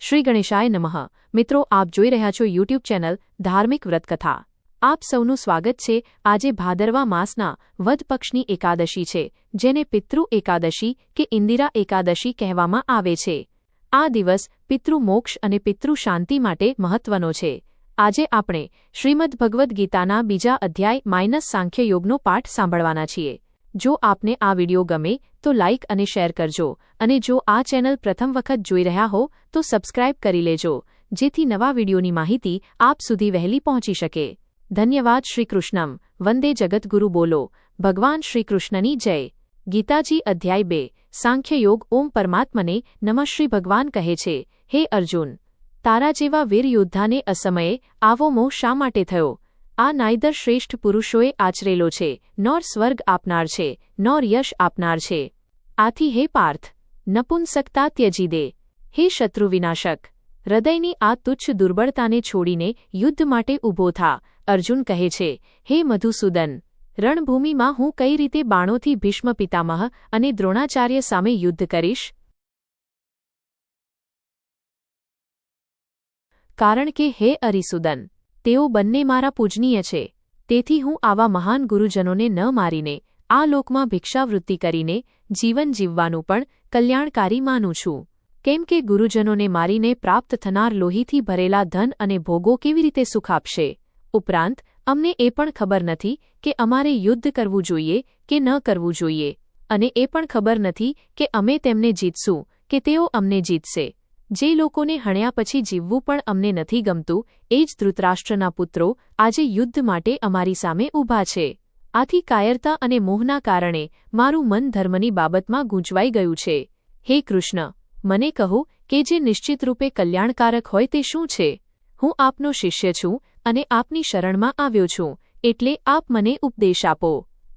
શ્રી ગણેશાય નમઃ. મિત્રો, આપ જોઈ રહ્યા છો યુટ્યુબ ચેનલ ધાર્મિક વ્રતકથા. આપ સૌનું સ્વાગત છે આજે ભાદરવા માસના વધપક્ષની એકાદશી છે, જેને પિતૃ એકાદશી કે ઇન્દિરા એકાદશી કહેવામાં આવે છે. આ દિવસ પિતૃ મોક્ષ અને પિતૃ શાંતિ માટે મહત્વનો છે. આજે આપણે શ્રીમદ ભગવદ્ ગીતાના બીજા અધ્યાય માઇનસ સાંખ્યયોગનો પાઠ સાંભળવાના છીએ. જો આપને આ વિડિયો ગમે, તો લાઇક અને શેર કરજો. અને જો આ ચેનલ પ્રથમ વખત જોઈ રહ્યા હો, તો સબસ્ક્રાઇબ કરી લેજો. જેથી નવા વિડિયોની માહિતી આપ સુધી વહેલી પહોંચી શકે. ધન્યવાદ શ્રીકૃષ્ણમ વંદે જગતગુરુ બોલો. ભગવાન શ્રીકૃષ્ણની જય. ગીતાજી અધ્યાય બે. સાંખ્યયોગ ઓમ પરમાત્મને નમઃ શ્રી ભગવાન કહે છે. હે અર્જુન, તારા જેવા વીર યોદ્ધાને અસમયે આવો મોહ શા માટે થયો? આ નાયદર શ્રેષ્ઠ પુરુષોએ આચરેલો છે. નોર સ્વર્ગ આપનાર છે. નોર યશ આપનાર છે. આથી હે પાર્થ, નપુંસકતા ત્યજી દે. હે શત્રુ વિનાશક, હૃદયની આ તુચ્છ દુર્બળતાને છોડીને યુદ્ધ માટે ઊભો થા. અર્જુન કહે છે, હે મધુસૂદન, રણભૂમિમાં હું કઈ રીતે બાણોથી ભીષ્મ પિતામહ અને દ્રોણાચાર્ય સામે યુદ્ધ કરીશ? કારણ કે હે અરિસુદન તેઓ બંને મારા પૂજનીય છે. તેથી હું આવા મહાન ગુરુજનોને ન મારીને, આ લોકમાં ભિક્ષાવૃત્તિ કરીને, જીવન જીવવાનું પણ કલ્યાણકારી માનું છું. કેમ કે ગુરુજનોને મારીને પ્રાપ્ત થનાર લોહીથી ભરેલા ધન અને ભોગો કેવી રીતે સુખ આપશે? ઉપરાંત, અમને એ પણ ખબર નથી કે અમારે યુદ્ધ કરવું જોઈએ કે ન કરવું જોઈએ. અને એ પણ ખબર નથી કે અમે તેમને જીતશું, કે તેઓ અમને જીતશે. જે લોકોને હણ્યા પછી જીવવું પણ અમને નથી ગમતું, એ જ ધૃતરાષ્ટ્રના પુત્રો, આજે યુદ્ધ માટે અમારી સામે ઊભા છે. આથી કાયરતા અને મોહના કારણે મારું મન ધર્મની બાબતમાં ગૂંચવાઈ ગયું છે. હે કૃષ્ણ, મને કહો કે જે નિશ્ચિત રૂપે કલ્યાણકારક હોય તે શું છે? હું આપનો શિષ્ય છું અને આપની શરણમાં આવ્યો છું, એટલે આપ મને ઉપદેશ આપો.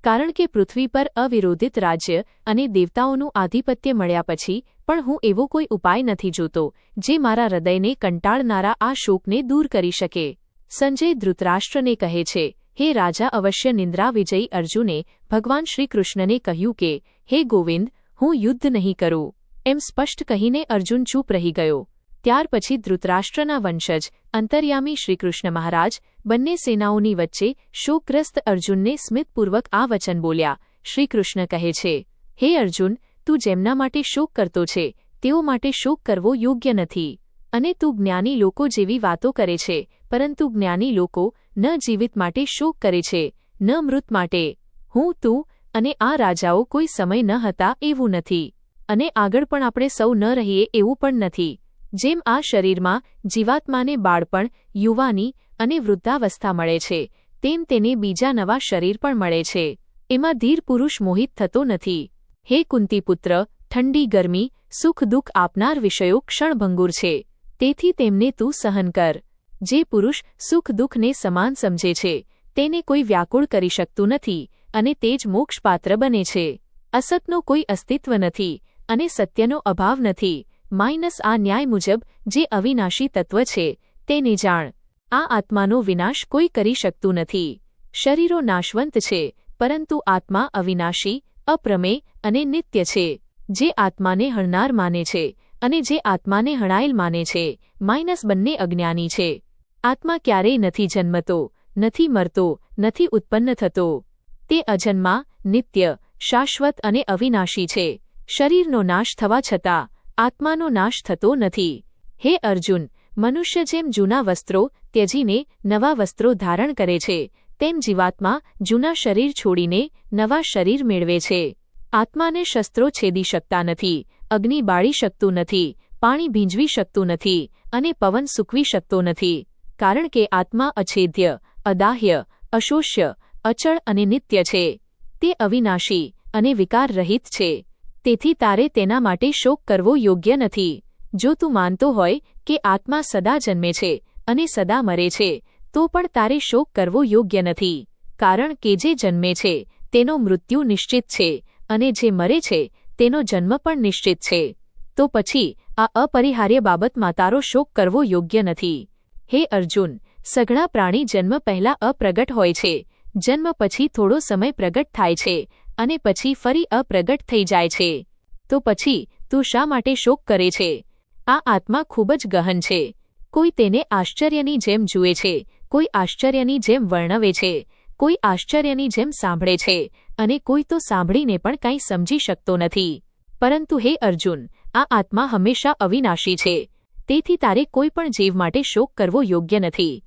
કારણ કે પૃથ્વી પર અવિરોધિત રાજ્ય અને દેવતાઓનું આધિપત્ય મળ્યા પછી પણ હું એવો કોઈ ઉપાય નથી જોતો, જે મારા હૃદયને કંટાળનારા આ શોકને દૂર કરી શકે. સંજય ધૃતરાષ્ટ્રને કહે છે, હે રાજા, અવશ્ય નિંદ્રા વિજયી અર્જુને, ભગવાન શ્રીકૃષ્ણને કહ્યું કે, હે ગોવિંદ, હું યુદ્ધ નહીં કરું. એમ સ્પષ્ટ કહીને અર્જુન ચૂપ રહી ગયો. ત્યાર પછી ધૃતરાષ્ટ્રના વંશજ અંતર્યામી શ્રીકૃષ્ણ મહારાજ બંને સેનાઓની વચ્ચે શોકગ્રસ્ત અર્જુનને સ્મિતપૂર્વક આ વચન બોલ્યા, શ્રીકૃષ્ણ કહે છે, હે અર્જુન, તું જેમના માટે શોક કરતો છે, તેઓ માટે શોક કરવો યોગ્ય નથી. અને તું જ્ઞાની લોકો જેવી વાતો કરે છે, પરંતુ જ્ઞાની લોકો ન જીવિત માટે શોક કરે છે, ન મૃત માટે. હું, તું અને આ રાજાઓ કોઈ સમય ન હતા એવું નથી. અને આગળ પણ આપણે સૌ ન રહીએ એવું પણ નથી. જેમ આ શરીરમાં જીવાત્માને બાળપણ, યુવાની અને વૃદ્ધાવસ્થા મળે છે. તેમ તેને બીજા નવા શરીર પણ મળે છે. એમાં ધીર પુરુષ મોહિત થતો નથી. હે કુંતીપુત્ર, ઠંડી, ગરમી, સુખ, દુઃખ આપનાર વિષયો ક્ષણભંગુર છે. તેથી તેમને તું સહન કર. જે પુરુષ સુખ, દુઃખને સમાન સમજે છે, તેને કોઈ વ્યાકુળ કરી શકતું નથી અને તે જ મોક્ષપાત્ર બને છે. અસતનો કોઈ અસ્તિત્વ નથી અને સત્યનો અભાવ નથી. માઇનસ આ ન્યાય મુજબ જે અવિનાશી તત્વ છે, તેને જાણ. આ આત્માનો વિનાશ કોઈ કરી શકતું નથી. શરીરો નાશવંત છે, પરંતુ આત્મા અવિનાશી, અપ્રમેય અને નિત્ય છે. જે આત્માને હણનાર માને છે અને જે આત્માને હણાયેલ માને છે, માઇનસ બંને અજ્ઞાની છે. આત્મા ક્યારેય નથી જન્મતો, નથી મરતો, નથી ઉત્પન્ન થતો. તે અજન્મા, નિત્ય, શાશ્વત અને અવિનાશી છે. શરીરનો નાશ થવા છતાં આત્માનો નાશ થતો નથી. હે અર્જુન મનુષ્ય જેમ જૂના વસ્ત્રો ત્યજીને નવા વસ્ત્રો ધારણ કરે છે, તેમ જીવાત્મા જૂના શરીર છોડીને નવા શરીર મેળવે છે. આત્માને શસ્ત્રો છેદી શકતા નથી, અગ્નિ બાળી શકતું નથી, પાણી ભીંજવી શકતું નથી અને પવન સૂકવી શકતો નથી, કારણ કે આત્મા અછેદ્ય, અદાહ્ય, અશોષ્ય, અચળ અને નિત્ય છે. તે અવિનાશી અને વિકાર રહિત છે. તેથી તારે તેના માટે શોક કરવો યોગ્ય નથી. જો તું માનતો હોય કે આત્મા સદા જન્મે છે અને સદા મરે છે, તો પણ તારે શોક કરવો યોગ્ય નથી, કારણ કે જે જન્મે છે, તેનો મૃત્યુ નિશ્ચિત છે અને જે મરે છે, તેનો જન્મ પણ નિશ્ચિત છે. તો પછી આ અપરિહાર્ય બાબતમાં તારો શોક કરવો યોગ્ય નથી. હે અર્જુન, સઘળા પ્રાણી જન્મ પહેલાં અપ્રગટ હોય છે, જન્મ પછી થોડો સમય પ્રગટ થાય છે અને પછી ફરી અપ્રગટ થઈ જાય છે. તો પછી તું શા માટે શોક કરે છે? આ આત્મા ખૂબ જ ગહન છે. કોઈ તેને આશ્ચર્યની જેમ જુએ છે, કોઈ આશ્ચર્યની જેમ વર્ણવે છે, કોઈ આશ્ચર્યની જેમ સાંભળે છે અને કોઈ તો સાંભળીને પણ કંઈ સમજી શકતો નથી. પરંતુ હે અર્જુન, આ આત્મા હંમેશા અવિનાશી છે. તેથી તારે કોઈ પણ જીવ માટે શોક કરવો યોગ્ય નથી.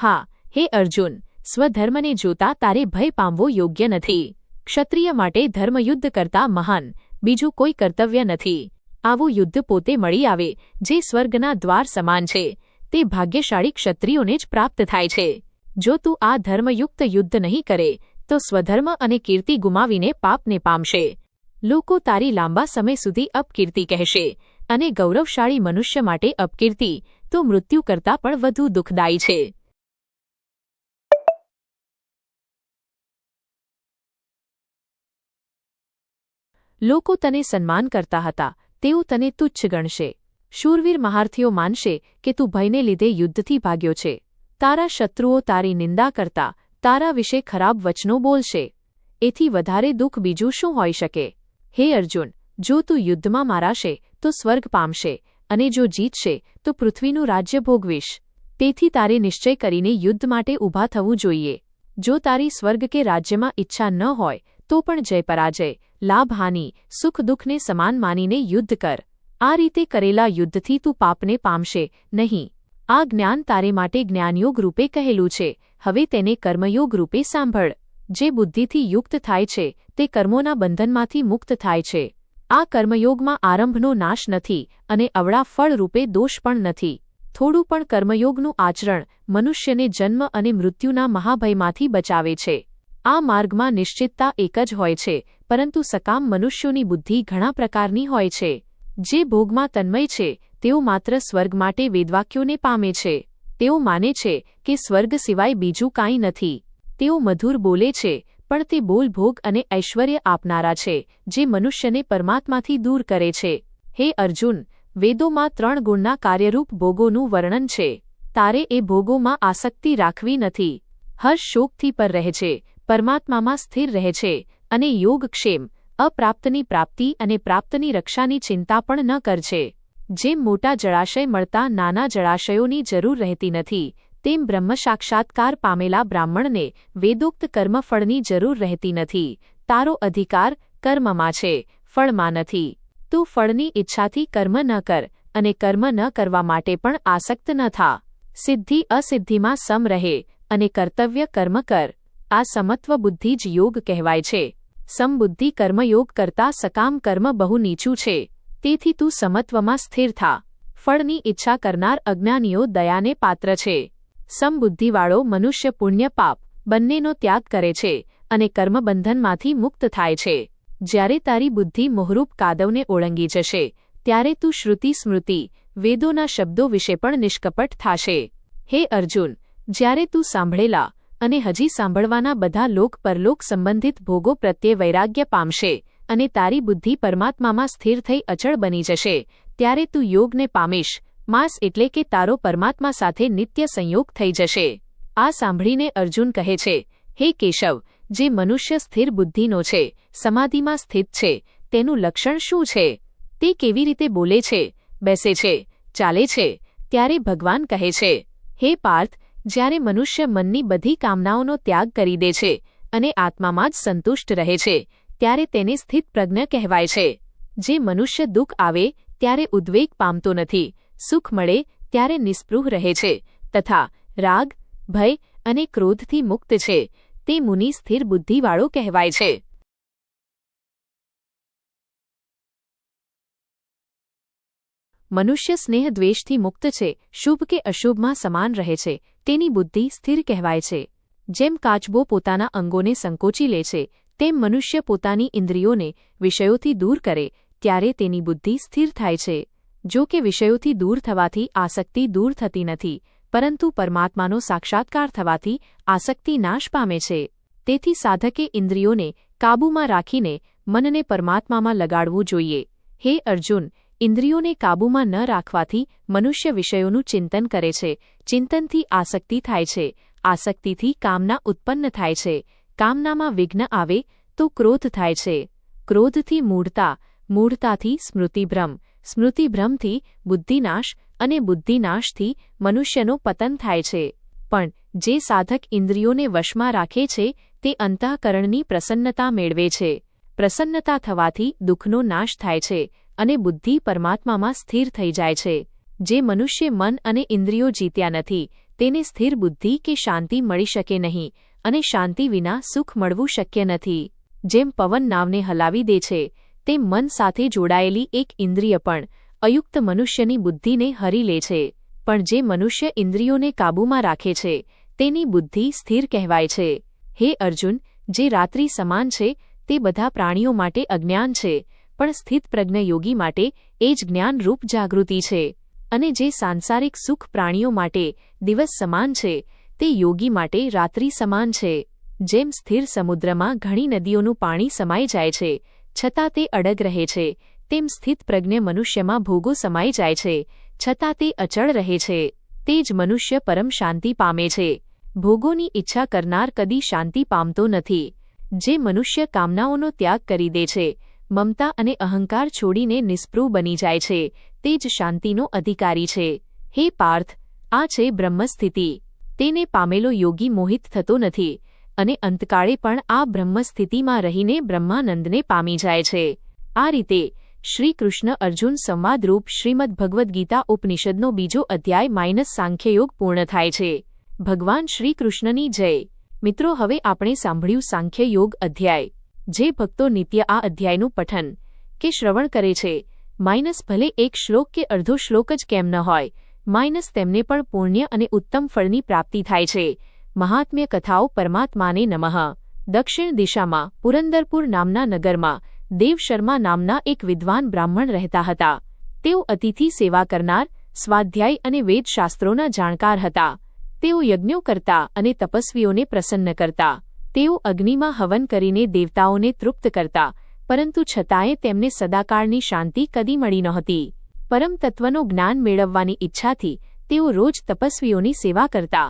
હા, હે અર્જુન, સ્વધર્મને જોતા તારે ભય પામવો યોગ્ય નથી. ક્ષત્રિય માટે ધર્મયુદ્ધ કરતા મહાન, બીજું કોઈ કર્તવ્ય નથી. આવું યુદ્ધ પોતે મળી આવે, જે સ્વર્ગના દ્વાર સમાન છે. તે ભાગ્યશાળી ક્ષત્રિયોને જ પ્રાપ્ત થાય છે. જો તું આ ધર્મયુક્ત યુદ્ધ નહીં કરે, તો સ્વધર્મ અને કીર્તિ ગુમાવીને પાપને પામશે. લોકો તારી લાંબા સમય સુધી અપકીર્તિ કહેશે અને ગૌરવશાળી મનુષ્ય માટે અપકીર્તિ, તો મૃત્યુ કરતાં પણ વધુ દુઃખદાયી છે. લોકો તને સન્માન કરતા હતા તેઓ તને તુચ્છ ગણશે. શૂરવીર મહારથીઓ માનશે કે તું ભયને લીધે યુદ્ધથી ભાગ્યો છે. તારા શત્રુઓ તારી નિંદા કરતા, તારા વિશે ખરાબ વચનો બોલશે. એથી વધારે દુઃખ બીજું શું હોઈ શકે? હે અર્જુન, જો તું યુદ્ધમાં મારાશે, તો સ્વર્ગ પામશે, અને જો જીતશે, તો પૃથ્વીનું રાજ્ય ભોગવીશ. તેથી તારે નિશ્ચય કરીને યુદ્ધ માટે ઊભા થવું જોઈએ. જો તારી સ્વર્ગ કે રાજ્યમાં ઈચ્છા ન હોય તો પણ જય પરાજય લાભહાનિ સુખ દુઃખને સમાન માનીને યુદ્ધ કર. આ રીતે કરેલા યુદ્ધથી તું પાપને પામશે નહીં. આ જ્ઞાન તારે માટે જ્ઞાનયોગ રૂપે કહેલું છે. હવે તેને કર્મયોગ રૂપે સાંભળ. જે બુદ્ધિથી યુક્ત થાય છે, તે કર્મોના બંધનમાંથી મુક્ત થાય છે. આ કર્મયોગમાં આરંભનો નાશ નથી અને અવળા ફળ રૂપે દોષ પણ નથી. થોડું પણ કર્મયોગનું આચરણ મનુષ્યને જન્મ અને મૃત્યુના મહાભયમાંથી બચાવે છે. આ માર્ગમાં નિશ્ચિતતા એક જ હોય છે, પરંતુ સકામ મનુષ્યોની બુદ્ધિ ઘણા પ્રકારની હોય છે. જે ભોગમાં તન્મય છે, તેઓ માત્ર સ્વર્ગ માટે વેદવાક્યોને પામે છે. તેઓ માને છે કે સ્વર્ગ સિવાય બીજું કાંઈ નથી. તેઓ મધુર બોલે છે, પણ તે બોલ ભોગ અને ઐશ્વર્ય આપનારા છે, જે મનુષ્યને પરમાત્માથી દૂર કરે છે. હે અર્જુન, વેદોમાં ત્રણ ગુણના કાર્યરૂપ ભોગોનું વર્ણન છે. તારે એ ભોગોમાં આસક્તિ રાખવી નથી. હર્ષ શોકથી પર રહે છે પરમાત્મામાં સ્થિર રહે છે અને યોગક્ષેમ અપ્રાપ્તની પ્રાપ્તિ અને પ્રાપ્તની રક્ષાની ચિંતા પણ ન કરશે જેમ મોટા જળાશય મળતા નાના જળાશયોની જરૂર રહેતી નથી, તેમ બ્રહ્મ સાક્ષાત્કાર પામેલા બ્રાહ્મણને વેદોક્ત કર્મફળની જરૂર રહેતી નથી. તારો અધિકાર કર્મમાં છે, ફળમાં નથી. તું ફળની ઈચ્છાથી કર્મ ન કર અને કર્મ ન કરવા માટે પણ આસક્ત ન થા. સિદ્ધિ અસિદ્ધિમાં સમ રહે અને કર્તવ્ય કર્મ કર. આ સમત્વ બુદ્ધિ જ યોગ કહેવાય છે. સમબુદ્ધિ કર્મયોગ કરતા સકામ કર્મ બહુ નીચું છે. તેથી તું સમત્વમાં સ્થિર થા. ફળની ઈચ્છા કરનાર અજ્ઞાનીઓ દયાને પાત્ર છે. સમબુદ્ધિવાળો મનુષ્ય પુણ્ય પાપ બંનેનો ત્યાગ કરે છે અને કર્મબંધનમાંથી મુક્ત થાય છે. જ્યારે તારી બુદ્ધિ મોહરૂપ કાદવને ઓળંગી જશે, ત્યારે તું શ્રુતિ સ્મૃતિ, વેદોના શબ્દો વિશે પણ નિષ્કપટ થાશે. હે અર્જુન, જ્યારે તું સાંભળેલા અને હજી સાંભળવાના બધા લોક પરલોક સંબંધિત ભોગો પ્રત્યે વૈરાગ્ય પામશે અને તારી બુદ્ધિ પરમાત્મામાં સ્થિર થઈ અચળ બની જશે. ત્યારે તું યોગને પામીશ. માસ એટલે કે તારો પરમાત્મા સાથે નિત્ય સંયોગ થઈ જશે. આ સાંભળીને અર્જુન કહે છે, હે કેશવ, જે મનુષ્ય સ્થિર બુદ્ધિનો છે, સમાધિમાં સ્થિત છે, તેનું લક્ષણ શું છે? તે કેવી રીતે બોલે છે, બેસે છે, ચાલે છે? ત્યારે ભગવાન કહે છે, હે પાર્થ જ્યારે મનુષ્ય મનની બધી કામનાઓનો ત્યાગ કરી દે છે અને આત્મામાં જ સંતુષ્ટ રહે છે, ત્યારે તેને સ્થિત પ્રજ્ઞ કહેવાય છે. જે મનુષ્ય દુઃખ આવે, ત્યારે ઉદ્વેગ પામતો નથી, સુખ મળે, ત્યારે નિસ્પૃહ રહે છે, તથા રાગ, ભય અને ક્રોધથી મુક્ત છે, તે મુનિ સ્થિર બુદ્ધિવાળો કહેવાય છે. મનુષ્ય સ્નેહ દ્વેષથી મુક્ત છે, શુભ કે અશુભમાં સમાન રહે છે તેની બુદ્ધિ સ્થિર કહેવાય છે, જેમ કાચબો પોતાના અંગોને સંકોચી લે છે, તેમ મનુષ્ય પોતાની ઇન્દ્રિયોને વિષયોથી દૂર કરે, ત્યારે તેની બુદ્ધિ સ્થિર થાય છે. જો કે વિષયોથી દૂર થવાથી આસક્તિ દૂર થતી નથી, પરંતુ પરમાત્માનો સાક્ષાત્કાર થવાથી આસક્તિ નાશ પામે છે. તેથી સાધકે ઇન્દ્રિયોને કાબૂમાં રાખીને મનને પરમાત્મામાં લગાડવું જોઈએ. હે અર્જુન ઇન્દ્રિયોને કાબૂમાં ન રાખવાથી મનુષ્ય વિષયોનું ચિંતન કરે છે, ચિંતનથી આસક્તિ થાય છે, આસક્તિથી કામના ઉત્પન્ન થાય છે, કામનામાં વિઘ્ન આવે તો ક્રોધ થાય છે. ક્રોધથી મૂઢતા, મૂઢતાથી સ્મૃતિભ્રમ, સ્મૃતિભ્રમથી બુદ્ધિનાશ અને બુદ્ધિનાશથી મનુષ્યનો પતન થાય છે. પણ જે સાધક ઇન્દ્રિયોને વશમાં રાખે છે, તે અંતઃકરણની પ્રસન્નતા મેળવે છે. પ્રસન્નતા થવાથી દુઃખનો નાશ થાય છે અને બુદ્ધિ પરમાત્મામાં સ્થિર થઈ જાય છે, જે મનુષ્ય મન અને ઇન્દ્રિયો જીત્યા નથી, તેને સ્થિર બુદ્ધિ કે શાંતિ મળી શકે નહીં, અને શાંતિ વિના સુખ મળવું શક્ય નથી. જેમ પવન નાવને હલાવી દે છે, તેમ મન સાથે જોડાયેલી એક ઇન્દ્રિય પણ, અયુક્ત મનુષ્યની બુદ્ધિને હરી લે છે. પણ જે મનુષ્ય ઇન્દ્રિયોને કાબૂમાં રાખે છે, તેની બુદ્ધિ સ્થિર કહેવાય છે. હે અર્જુન, જે રાત્રિ સમાન છે, તે બધા પ્રાણીઓ માટે અજ્ઞાન છે પણ સ્થિતપ્રજ્ઞ યોગી માટે એ જ જ્ઞાનરૂપ જાગૃતિ છે અને જે સાંસારિક સુખ પ્રાણીઓ માટે દિવસ સમાન છે, તે યોગી માટે રાત્રિ સમાન છે. જેમ સ્થિર સમુદ્રમાં ઘણી નદીઓનું પાણી સમાઈ જાય છે, છતાં તે અડગ રહે છે, તેમ સ્થિતપ્રજ્ઞ મનુષ્યમાં ભોગો સમાઈ જાય છે, છતાં તે અચળ રહે છે, તે જ મનુષ્ય પરમ શાંતિ પામે છે. ભોગોની ઈચ્છા કરનાર કદી શાંતિ પામતો નથી. જે મનુષ્ય કામનાઓનો ત્યાગ કરી દે છે મમતા અને અહંકાર છોડીને નિસ્પૃહ બની જાય છે. તે જ શાંતિનો અધિકારી છે. હે પાર્થ, આ છે બ્રહ્મસ્થિતિ. તેને પામેલો યોગી મોહિત થતો નથી અને અંતકાળે પણ આ બ્રહ્મસ્થિતિમાં રહીને બ્રહ્માનંદને પામી જાય છે. આ રીતે શ્રી કૃષ્ણ અર્જુન સંવાદરૂપ શ્રીમદ ભગવદ્ ગીતા ઉપનિષદનો બીજો અધ્યાય માઇનસ સાંખ્યયોગ પૂર્ણ થાય છે. ભગવાન શ્રી કૃષ્ણની જય. મિત્રો, હવે આપણે સાંભળ્યું સાંખ્ય યોગ અધ્યાય. જે ભક્તો નિત્ય આ અધ્યાયનું પઠન કે શ્રવણ કરે છે, માઇનસ ભલે એક શ્લોક કે અડધો શ્લોક જ કેમ ન હોય, માઇનસ તેમને પણ પુણ્ય અને ઉત્તમ ફળની પ્રાપ્તિ થાય છે. મહાત્મ્ય કથાઓ પરમાત્માને નમઃ. દક્ષિણ દિશામાં પુરંદરપુર નામના નગરમાં દેવશર્મા નામના એક વિદ્વાન બ્રાહ્મણ રહેતા હતા. તેઓ અતિથિ સેવા કરનાર, સ્વાધ્યાય અને વેદશાસ્ત્રોના જાણકાર હતા. તેઓ યજ્ઞો કરતા અને તપસ્વીઓને પ્રસન્ન કરતા. તેઓ અગ્નિમાં હવન કરીને દેવતાઓને તૃપ્ત કરતા, પરંતુ છતાંય તેમને સદાકાળની શાંતિ કદી મળી નહોતી. પરમ તત્વનું જ્ઞાન મેળવવાની ઈચ્છાથી તેઓ રોજ તપસ્વીઓની સેવા કરતા.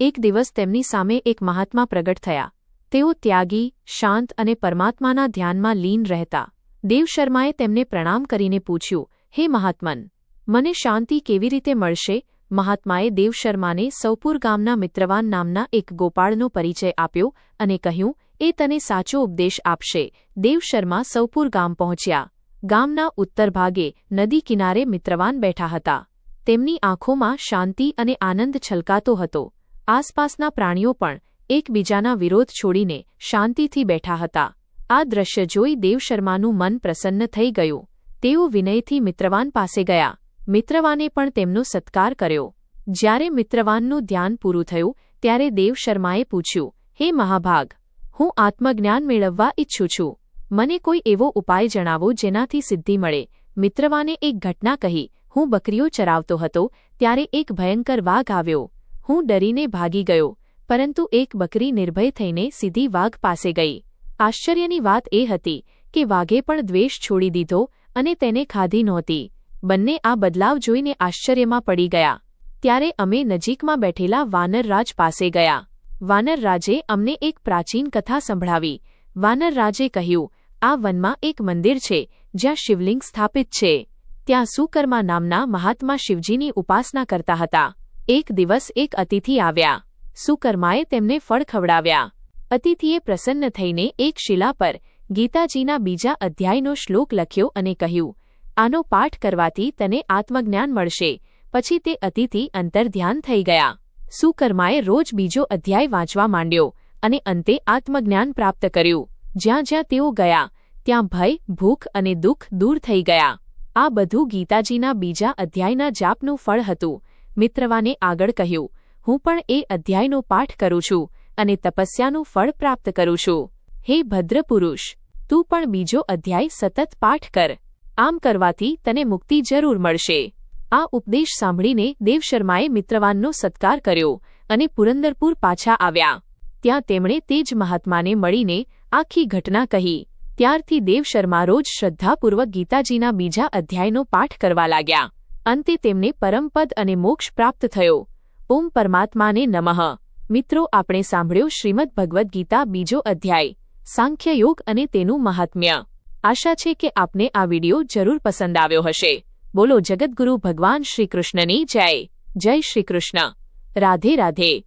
એક દિવસ તેમની સામે એક મહાત્મા પ્રગટ થયા. તેઓ ત્યાગી, શાંત અને પરમાત્માના ધ્યાનમાં લીન રહેતા. દેવશર્માએ તેમને પ્રણામ કરીને પૂછ્યું, હે મહાત્મન મને શાંતિ કેવી રીતે મળશે? મહાત્માએ દેવશર્માને સૌપુર ગામના મિત્રવાન નામના એક ગોપાળનો પરિચય આપ્યો અને કહ્યું, એ તને સાચો ઉપદેશ આપશે. દેવશર્મા સૌપુર ગામ પહોંચ્યા. ગામના ઉત્તર ભાગે નદી કિનારે મિત્રવાન બેઠા હતા. તેમની આંખોમાં શાંતિ અને આનંદ છલકાતો હતો. આસપાસના પ્રાણીઓ પણ એકબીજાના વિરોધ છોડીને શાંતિથી બેઠા હતા. આ દ્રશ્ય જોઈ દેવશર્માનું મન પ્રસન્ન થઈ ગયું. તેઓ વિનયથી મિત્રવાન પાસે ગયા. મિત્રવાને પણ તેમનો સત્કાર કર્યો. જ્યારે મિત્રવાનનું ધ્યાન પૂરું થયું, ત્યારે દેવ શર્માએ પૂછ્યું, હે મહાભાગ, હું આત્મજ્ઞાન મેળવવા ઇચ્છું છું. મને કોઈ એવો ઉપાય જણાવો જેનાથી સિદ્ધિ મળે. મિત્રવાને એક ઘટના કહી, હું બકરીઓ ચરાવતો હતો, ત્યારે એક ભયંકર વાઘ આવ્યો. હું ડરીને ભાગી ગયો, પરંતુ એક બકરી નિર્ભય થઈને સીધી વાઘ પાસે ગઈ. આશ્ચર્યની વાત એ હતી કે વાઘે પણ દ્વેષ છોડી દીધો અને તેને ખાધી નહોતી. બંને આ બદલાવ જોઈને આશ્ચર્યમાં પડી ગયા. ત્યારે અમે નજીકમાં બેઠેલા વાનરરાજ પાસે ગયા. વાનરરાજે અમને એક પ્રાચીન કથા સંભળાવી. વાનરરાજે કહ્યું, આ વનમાં એક મંદિર છે, જ્યાં શિવલિંગ સ્થાપિત છે. ત્યાં સુકર્મા નામના મહાત્મા શિવજીની ઉપાસના કરતા હતા. એક દિવસ એક અતિથિ આવ્યા. સુકર્માએ તેમને ફળ ખવડાવ્યા. અતિથિએ પ્રસન્ન થઈને એક શિલા પર ગીતાજીના બીજા અધ્યાયનો શ્લોક લખ્યો અને કહ્યું આનો પાઠ કરવાથી તને આત્મજ્ઞાન મળશે. પછી તે અતિથિ અંતર્ધ્યાન થઈ ગયા. સુકર્માએ રોજ બીજો અધ્યાય વાંચવા માંડ્યો અને અંતે આત્મજ્ઞાન પ્રાપ્ત કર્યું. જ્યાં જ્યાં તેઓ ગયા, ત્યાં ભય, ભૂખ અને દુઃખ દૂર થઈ ગયા. આ બધું ગીતાજીના બીજા અધ્યાયના જાપનું ફળ હતું. મિત્રવાને આગળ કહ્યું, હું પણ એ અધ્યાયનો પાઠ કરું છું અને તપસ્યાનું ફળ પ્રાપ્ત કરું છું. હે ભદ્ર પુરુષ તું પણ બીજો અધ્યાય સતત પાઠ કર. આમ કરવાથી તને મુક્તિ જરૂર મળશે. આ ઉપદેશ સાંભળીને દેવશર્માએ મિત્રવાનનો સત્કાર કર્યો અને પુરંદરપુર પાછા આવ્યા. ત્યાં તેમણે તે જ મહાત્માને મળીને આખી ઘટના કહી. ત્યારથી દેવશર્મા રોજ શ્રદ્ધાપૂર્વક ગીતાજીના બીજા અધ્યાયનો પાઠ કરવા લાગ્યા. અંતે તેમને પરમપદ અને મોક્ષ પ્રાપ્ત થયો. ઓમ પરમાત્માને નમઃ. મિત્રો, આપણે સાંભળ્યો શ્રીમદ ભગવદ્ ગીતા બીજો અધ્યાય. સાંખ્યયોગ અને તેનું મહાત્મ્ય. આશા છે કે આપને આ વિડિયો જરૂર પસંદ આવ્યો હશે. બોલો જગતગુરુ ભગવાન શ્રીકૃષ્ણની જય. જય શ્રીકૃષ્ણ. રાધે રાધે.